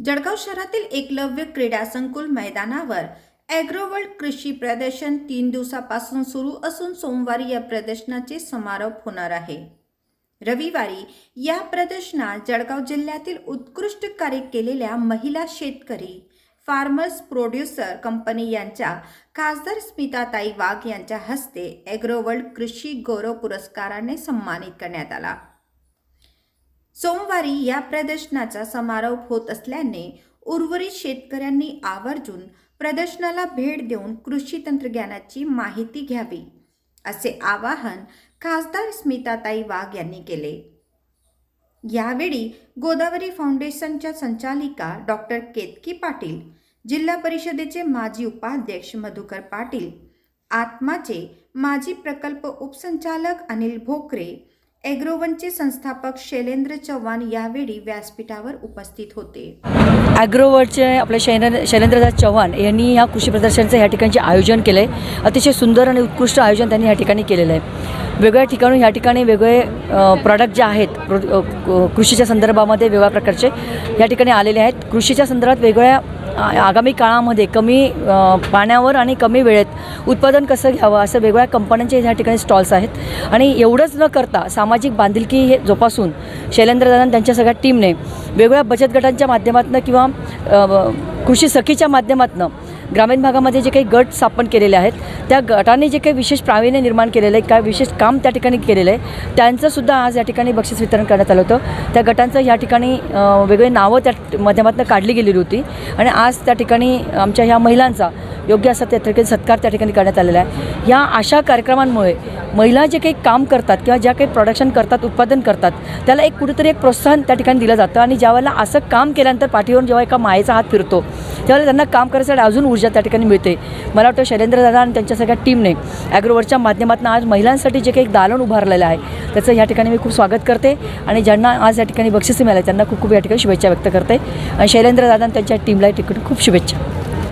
जळगाव शहरातील एकलव्य क्रीडा संकुल मैदानावर ॲग्रोवर्ल्ड कृषी प्रदर्शन तीन दिवसापासून सुरू असून सोमवारी या प्रदर्शनाचे समारोप होणार आहे. रविवारी या प्रदर्शनात जळगाव जिल्ह्यातील उत्कृष्ट कार्य केलेल्या महिला शेतकरी फार्मर्स प्रोड्युसर कंपनी यांच्या खासदार स्मिताताई वाघ यांच्या हस्ते ॲग्रोवर्ल्ड कृषी गौरव पुरस्काराने सन्मानित करण्यात आला. सोमवारी या प्रदर्शनाचा समारोप होत असल्याने उर्वरित शेतकऱ्यांनी आवर्जून प्रदर्शनाला भेट देऊन कृषी तंत्रज्ञानाची माहिती घ्यावी असे आवाहन खासदार स्मिताताई वाघ यांनी केले. यावेळी गोदावरी फाउंडेशनच्या संचालिका डॉक्टर केतकी पाटील जिल्हा परिषदेचे माजी उपाध्यक्ष मधुकर पाटील आत्माचे माजी प्रकल्प उपसंचालक अनिल भोकरे ॲग्रोवनचे संस्थापक शैलेंद्र चव्हाण यावेळी व्यासपीठावर उपस्थित होते. ॲग्रोवर्डचे आपले शैलेंद्र शैलेंद्रदास चव्हाण यांनी या कृषी प्रदर्शनाचं ह्या ठिकाणचे आयोजन केलं आहे अतिशय सुंदर आणि उत्कृष्ट आयोजन त्यांनी ह्या ठिकाणी केलेलं आहे. वेगळ्या ठिकाणून ह्या ठिकाणी वेगळे प्रॉडक्ट जे आहेत प्रो कृषीच्या संदर्भामध्ये वेगळ्या प्रकारचे या ठिकाणी आलेले आहेत. कृषीच्या संदर्भात वेगळ्या आगामी काळामध्ये कमी पाण्यावर आणि कमी वेळेत उत्पादन कसं घ्यावं असं वेगवेगळ्या कंपन्यांचे ह्या ठिकाणी स्टॉल्स आहेत. आणि एवढंच न करता सामाजिक बांधिलकी हे जोपासून शैलेंद्रदान त्यांच्या सगळ्या टीमने वेगवेगळ्या बचत गटांच्या माध्यमातून किंवा कृषी सखीच्या माध्यमातून ग्रामीण भागामध्ये जे काही गट स्थापन केलेले आहेत त्या गटाने जे काही विशेष प्रावीण्य निर्माण केलेलं आहे काय विशेष काम त्या ठिकाणी केलेलं आहे त्यांचंसुद्धा आज या ठिकाणी बक्षीस वितरण करण्यात आलं होतं. त्या गटांचं या ठिकाणी वेगवेगळी वेगळे नावं त्या माध्यमातून काढली गेलेली होती आणि आज त्या ठिकाणी आमच्या ह्या महिलांचा योग्य असा त्या ठिकाणी सत्कार त्या ठिकाणी करण्यात आलेला आहे. या अशा कार्यक्रमांमुळे महिला जे काही काम करतात किंवा ज्या काही प्रोडक्शन करतात उत्पादन करतात त्याला एक कुठेतरी एक प्रोत्साहन त्या ठिकाणी दिलं जातं आणि ज्यावेळेला असं काम केल्यानंतर पाठीवरून जेव्हा एका मायेचा हात फिरतो त्यावेळेला त्यांना काम करायसाठी अजून ऊर्जा त्या ठिकाणी मिळते. मला वाटतं शैलेंद्र दादा आणि त्यांच्या सगळ्या टीमने ॲग्रोवरच्या माध्यमातून आज महिलांसाठी जे काही एक दालन उभारलेलं आहे त्याचं या ठिकाणी मी खूप स्वागत करते आणि ज्यांना आज या ठिकाणी बक्षिसे मिळाले त्यांना खूप खूप या ठिकाणी शुभेच्छा व्यक्त करते. आणि शैलेंद्र दादा आणि त्यांच्या टीमला या ठिकाणी खूप शुभेच्छा.